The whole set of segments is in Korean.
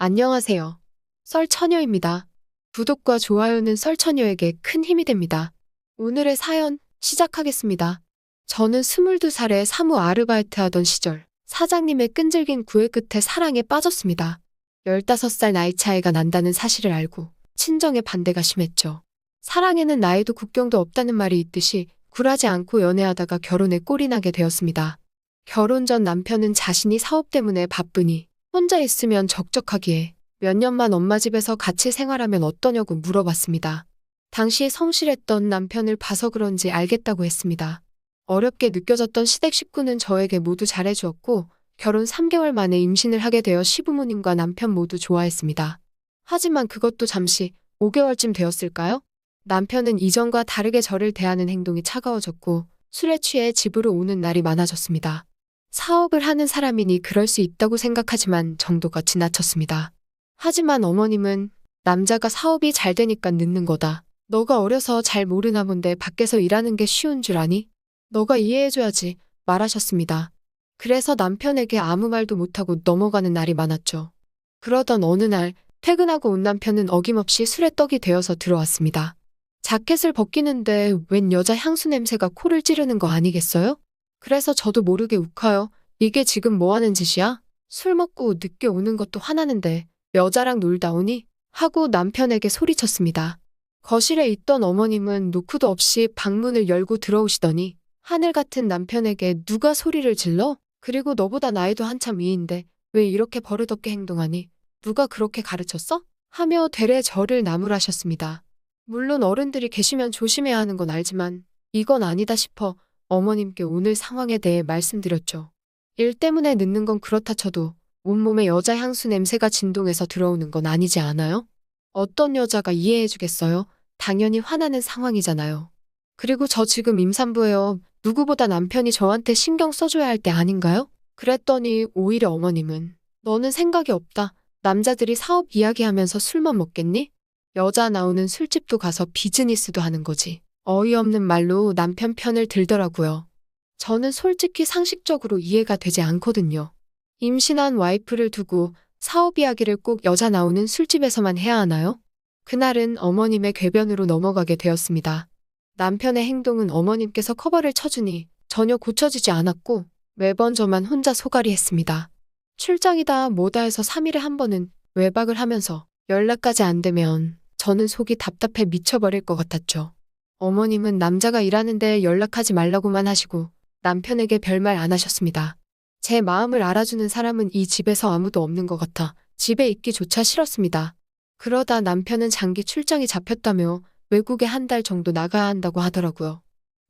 안녕하세요. 썰처녀입니다. 구독과 좋아요는 썰처녀에게 큰 힘이 됩니다. 오늘의 사연 시작하겠습니다. 저는 22살에 사무 아르바이트 하던 시절 사장님의 끈질긴 구애 끝에 사랑에 빠졌습니다. 15살 나이 차이가 난다는 사실을 알고 친정의 반대가 심했죠. 사랑에는 나이도 국경도 없다는 말이 있듯이 굴하지 않고 연애하다가 결혼에 꼴이 나게 되었습니다. 결혼 전 남편은 자신이 사업 때문에 바쁘니 혼자 있으면 적적하기에 몇 년만 엄마 집에서 같이 생활하면 어떠냐고 물어봤습니다. 당시 성실했던 남편을 봐서 그런지 알겠다고 했습니다. 어렵게 느껴졌던 시댁 식구는 저에게 모두 잘해주었고 결혼 3개월 만에 임신을 하게 되어 시부모님과 남편 모두 좋아했습니다. 하지만 그것도 잠시 5개월쯤 되었을까요? 남편은 이전과 다르게 저를 대하는 행동이 차가워졌고 술에 취해 집으로 오는 날이 많아졌습니다. 사업을 하는 사람이니 그럴 수 있다고 생각하지만 정도가 지나쳤습니다. 하지만 어머님은 남자가 사업이 잘 되니까 늦는 거다. 너가 어려서 잘 모르나 본데 밖에서 일하는 게 쉬운 줄 아니? 너가 이해해줘야지 말하셨습니다. 그래서 남편에게 아무 말도 못하고 넘어가는 날이 많았죠. 그러던 어느 날 퇴근하고 온 남편은 어김없이 술에 떡이 되어서 들어왔습니다. 자켓을 벗기는데 웬 여자 향수 냄새가 코를 찌르는 거 아니겠어요? 그래서 저도 모르게 욱하여 이게 지금 뭐 하는 짓이야? 술 먹고 늦게 오는 것도 화나는데 여자랑 놀다 오니? 하고 남편에게 소리쳤습니다. 거실에 있던 어머님은 노크도 없이 방문을 열고 들어오시더니 하늘 같은 남편에게 누가 소리를 질러? 그리고 너보다 나이도 한참 위인데 왜 이렇게 버릇없게 행동하니? 누가 그렇게 가르쳤어? 하며 되레 저를 나무라셨습니다. 물론 어른들이 계시면 조심해야 하는 건 알지만 이건 아니다 싶어 어머님께 오늘 상황에 대해 말씀드렸죠. 일 때문에 늦는 건 그렇다 쳐도 온몸에 여자 향수 냄새가 진동해서 들어오는 건 아니지 않아요? 어떤 여자가 이해해주겠어요? 당연히 화나는 상황이잖아요. 그리고 저 지금 임산부예요. 누구보다 남편이 저한테 신경 써줘야 할 때 아닌가요? 그랬더니 오히려 어머님은 너는 생각이 없다. 남자들이 사업 이야기하면서 술만 먹겠니? 여자 나오는 술집도 가서 비즈니스도 하는 거지. 어이없는 말로 남편 편을 들더라고요. 저는 솔직히 상식적으로 이해가 되지 않거든요. 임신한 와이프를 두고 사업 이야기를 꼭 여자 나오는 술집에서만 해야 하나요? 그날은 어머님의 궤변으로 넘어가게 되었습니다. 남편의 행동은 어머님께서 커버를 쳐주니 전혀 고쳐지지 않았고 매번 저만 혼자 소갈이 했습니다. 출장이다 뭐다 해서 3일에 한 번은 외박을 하면서 연락까지 안 되면 저는 속이 답답해 미쳐버릴 것 같았죠. 어머님은 남자가 일하는데 연락하지 말라고만 하시고 남편에게 별말 안 하셨습니다. 제 마음을 알아주는 사람은 이 집에서 아무도 없는 것 같아 집에 있기조차 싫었습니다. 그러다 남편은 장기 출장이 잡혔다며 외국에 한 달 정도 나가야 한다고 하더라고요.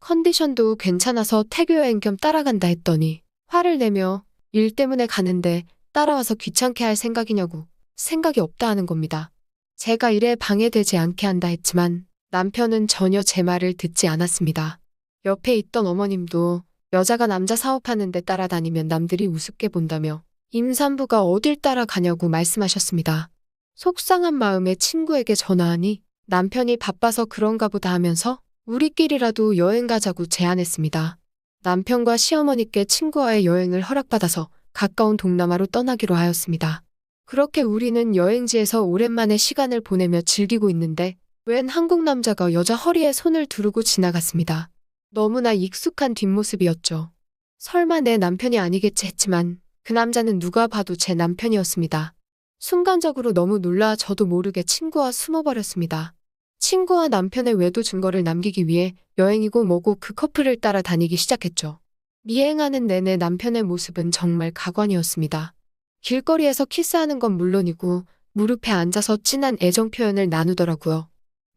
컨디션도 괜찮아서 태교 여행 겸 따라간다 했더니 화를 내며 일 때문에 가는데 따라와서 귀찮게 할 생각이냐고 생각이 없다 하는 겁니다. 제가 일에 방해되지 않게 한다 했지만 남편은 전혀 제 말을 듣지 않았습니다. 옆에 있던 어머님도 여자가 남자 사업하는데 따라다니면 남들이 우습게 본다며 임산부가 어딜 따라가냐고 말씀하셨습니다. 속상한 마음에 친구에게 전화하니 남편이 바빠서 그런가 보다 하면서 우리끼리라도 여행 가자고 제안했습니다. 남편과 시어머니께 친구와의 여행을 허락받아서 가까운 동남아로 떠나기로 하였습니다. 그렇게 우리는 여행지에서 오랜만에 시간을 보내며 즐기고 있는데 웬 한국 남자가 여자 허리에 손을 두르고 지나갔습니다. 너무나 익숙한 뒷모습이었죠. 설마 내 남편이 아니겠지 했지만 그 남자는 누가 봐도 제 남편이었습니다. 순간적으로 너무 놀라 저도 모르게 친구와 숨어버렸습니다. 친구와 남편의 외도 증거를 남기기 위해 여행이고 뭐고 그 커플을 따라 다니기 시작했죠. 미행하는 내내 남편의 모습은 정말 가관이었습니다. 길거리에서 키스하는 건 물론이고 무릎에 앉아서 진한 애정 표현을 나누더라고요.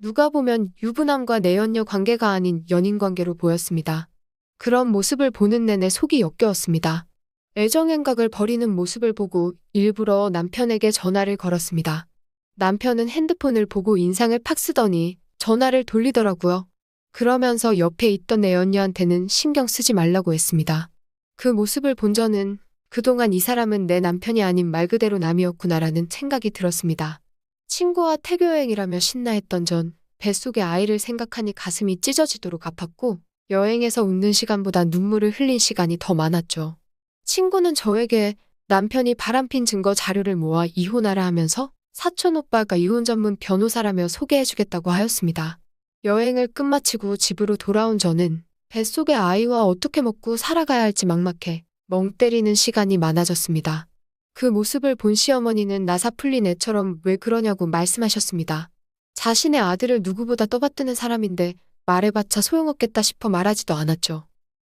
누가 보면 유부남과 내연녀 관계가 아닌 연인 관계로 보였습니다. 그런 모습을 보는 내내 속이 역겨웠습니다. 애정 행각을 버리는 모습을 보고 일부러 남편에게 전화를 걸었습니다. 남편은 핸드폰을 보고 인상을 팍 쓰더니 전화를 돌리더라고요. 그러면서 옆에 있던 내연녀한테는 신경 쓰지 말라고 했습니다. 그 모습을 본 저는 그동안 이 사람은 내 남편이 아닌 말 그대로 남이었구나라는 생각이 들었습니다. 친구와 태교 여행이라며 신나했던 전 뱃속의 아이를 생각하니 가슴이 찢어지도록 아팠고 여행에서 웃는 시간보다 눈물을 흘린 시간이 더 많았죠. 친구는 저에게 남편이 바람핀 증거 자료를 모아 이혼하라 하면서 사촌 오빠가 이혼 전문 변호사라며 소개해주겠다고 하였습니다. 여행을 끝마치고 집으로 돌아온 저는 뱃속의 아이와 어떻게 먹고 살아가야 할지 막막해 멍 때리는 시간이 많아졌습니다. 그 모습을 본 시어머니는 나사 풀린 애처럼 왜 그러냐고 말씀하셨습니다. 자신의 아들을 누구보다 떠받드는 사람인데 말해봤자 소용없겠다 싶어 말하지도 않았죠.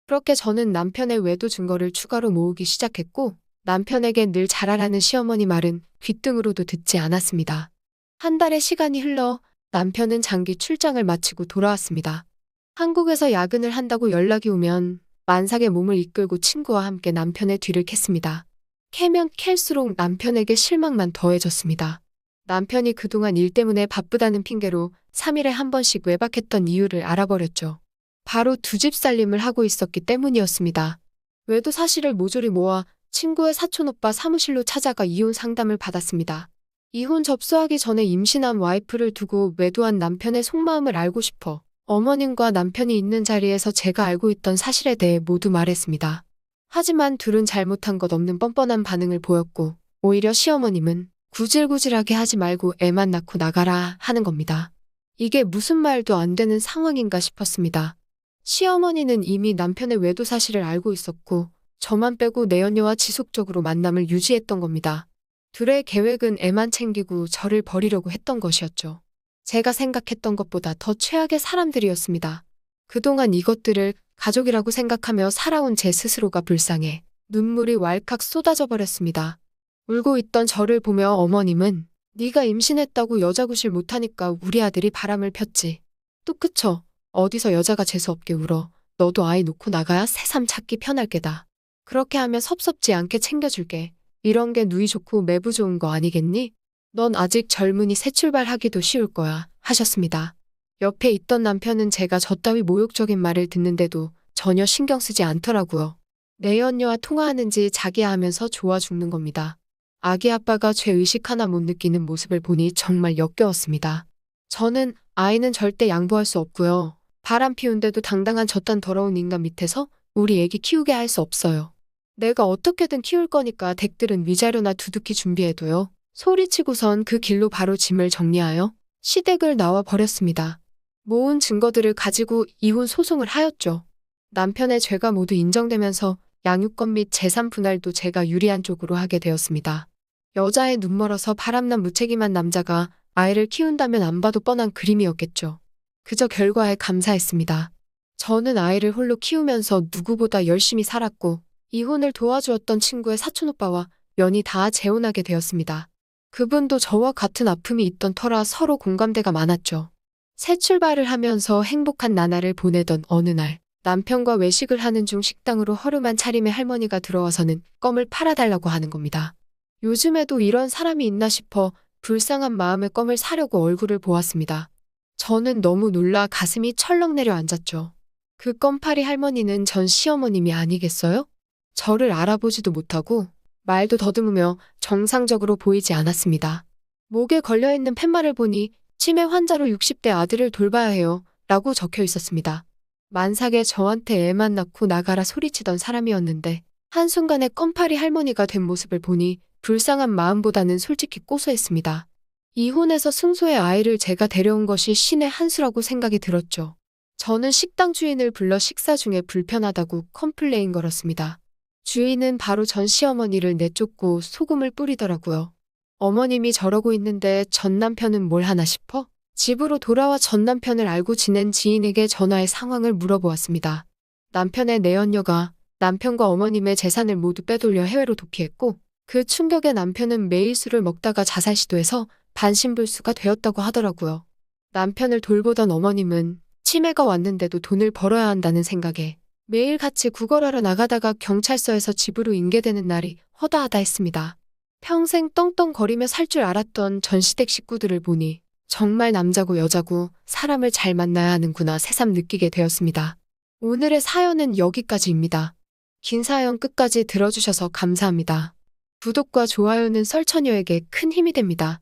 그렇게 저는 남편의 외도 증거를 추가로 모으기 시작했고 남편에게 늘 잘하라는 시어머니 말은 귓등으로도 듣지 않았습니다. 한 달의 시간이 흘러 남편은 장기 출장을 마치고 돌아왔습니다. 한국에서 야근을 한다고 연락이 오면 만삭의 몸을 이끌고 친구와 함께 남편의 뒤를 캤습니다. 캐면 캘수록 남편에게 실망만 더해졌습니다. 남편이 그동안 일 때문에 바쁘다는 핑계로 3일에 한 번씩 외박했던 이유를 알아버렸죠. 바로 두 집 살림을 하고 있었기 때문이었습니다. 외도 사실을 모조리 모아 친구의 사촌오빠 사무실로 찾아가 이혼 상담을 받았습니다. 이혼 접수하기 전에 임신한 와이프를 두고 외도한 남편의 속마음을 알고 싶어 어머님과 남편이 있는 자리에서 제가 알고 있던 사실에 대해 모두 말했습니다. 하지만 둘은 잘못한 것 없는 뻔뻔한 반응을 보였고 오히려 시어머님은 구질구질하게 하지 말고 애만 낳고 나가라 하는 겁니다. 이게 무슨 말도 안 되는 상황인가 싶었습니다. 시어머니는 이미 남편의 외도 사실을 알고 있었고 저만 빼고 내연녀와 지속적으로 만남을 유지했던 겁니다. 둘의 계획은 애만 챙기고 저를 버리려고 했던 것이었죠. 제가 생각했던 것보다 더 최악의 사람들이었습니다. 그동안 이것들을 가족이라고 생각하며 살아온 제 스스로가 불쌍해 눈물이 왈칵 쏟아져 버렸습니다. 울고 있던 저를 보며 어머님은 네가 임신했다고 여자 구실 못하니까 우리 아들이 바람을 폈지. 또 그쳐. 어디서 여자가 재수없게 울어. 너도 아이 놓고 나가야 새삼 찾기 편할 게다. 그렇게 하면 섭섭지 않게 챙겨줄게. 이런 게 누이 좋고 매부 좋은 거 아니겠니? 넌 아직 젊으니 새 출발하기도 쉬울 거야. 하셨습니다. 옆에 있던 남편은 제가 저 따위 모욕적인 말을 듣는데도 전혀 신경 쓰지 않더라고요. 내연녀와 통화하는지 자기야 하면서 좋아 죽는 겁니다. 아기 아빠가 죄의식 하나 못 느끼는 모습을 보니 정말 역겨웠습니다. 저는 아이는 절대 양보할 수 없고요. 바람 피운데도 당당한 저딴 더러운 인간 밑에서 우리 애기 키우게 할 수 없어요. 내가 어떻게든 키울 거니까 댁들은 위자료나 두둑히 준비해둬요. 소리치고선 그 길로 바로 짐을 정리하여 시댁을 나와 버렸습니다. 모은 증거들을 가지고 이혼 소송을 하였죠. 남편의 죄가 모두 인정되면서 양육권 및 재산 분할도 제가 유리한 쪽으로 하게 되었습니다. 여자의 눈멀어서 바람난 무책임한 남자가 아이를 키운다면 안 봐도 뻔한 그림이었겠죠. 그저 결과에 감사했습니다. 저는 아이를 홀로 키우면서 누구보다 열심히 살았고 이혼을 도와주었던 친구의 사촌오빠와 면이 다 재혼하게 되었습니다. 그분도 저와 같은 아픔이 있던 터라 서로 공감대가 많았죠. 새 출발을 하면서 행복한 나날을 보내던 어느 날 남편과 외식을 하는 중 식당으로 허름한 차림의 할머니가 들어와서는 껌을 팔아달라고 하는 겁니다. 요즘에도 이런 사람이 있나 싶어 불쌍한 마음에 껌을 사려고 얼굴을 보았습니다. 저는 너무 놀라 가슴이 철렁 내려앉았죠. 그 껌파리 할머니는 전 시어머님이 아니겠어요? 저를 알아보지도 못하고 말도 더듬으며 정상적으로 보이지 않았습니다. 목에 걸려있는 팻말을 보니 치매 환자로 60대 아들을 돌봐야 해요. 라고 적혀 있었습니다. 만삭에 저한테 애만 낳고 나가라 소리치던 사람이었는데 한순간에 껌파리 할머니가 된 모습을 보니 불쌍한 마음보다는 솔직히 고소했습니다. 이혼해서 승소의 아이를 제가 데려온 것이 신의 한 수라고 생각이 들었죠. 저는 식당 주인을 불러 식사 중에 불편하다고 컴플레인 걸었습니다. 주인은 바로 전 시어머니를 내쫓고 소금을 뿌리더라고요. 어머님이 저러고 있는데 전 남편은 뭘 하나 싶어? 집으로 돌아와 전 남편을 알고 지낸 지인에게 전화해 상황을 물어보았습니다. 남편의 내연녀가 남편과 어머님의 재산을 모두 빼돌려 해외로 도피했고 그 충격에 남편은 매일 술을 먹다가 자살 시도해서 반신불수가 되었다고 하더라고요. 남편을 돌보던 어머님은 치매가 왔는데도 돈을 벌어야 한다는 생각에 매일 같이 구걸하러 나가다가 경찰서에서 집으로 인계되는 날이 허다하다 했습니다. 평생 떵떵거리며 살 줄 알았던 전시댁 식구들을 보니 정말 남자고 여자고 사람을 잘 만나야 하는구나 새삼 느끼게 되었습니다. 오늘의 사연은 여기까지입니다. 긴 사연 끝까지 들어주셔서 감사합니다. 구독과 좋아요는 썰처녀에게 큰 힘이 됩니다.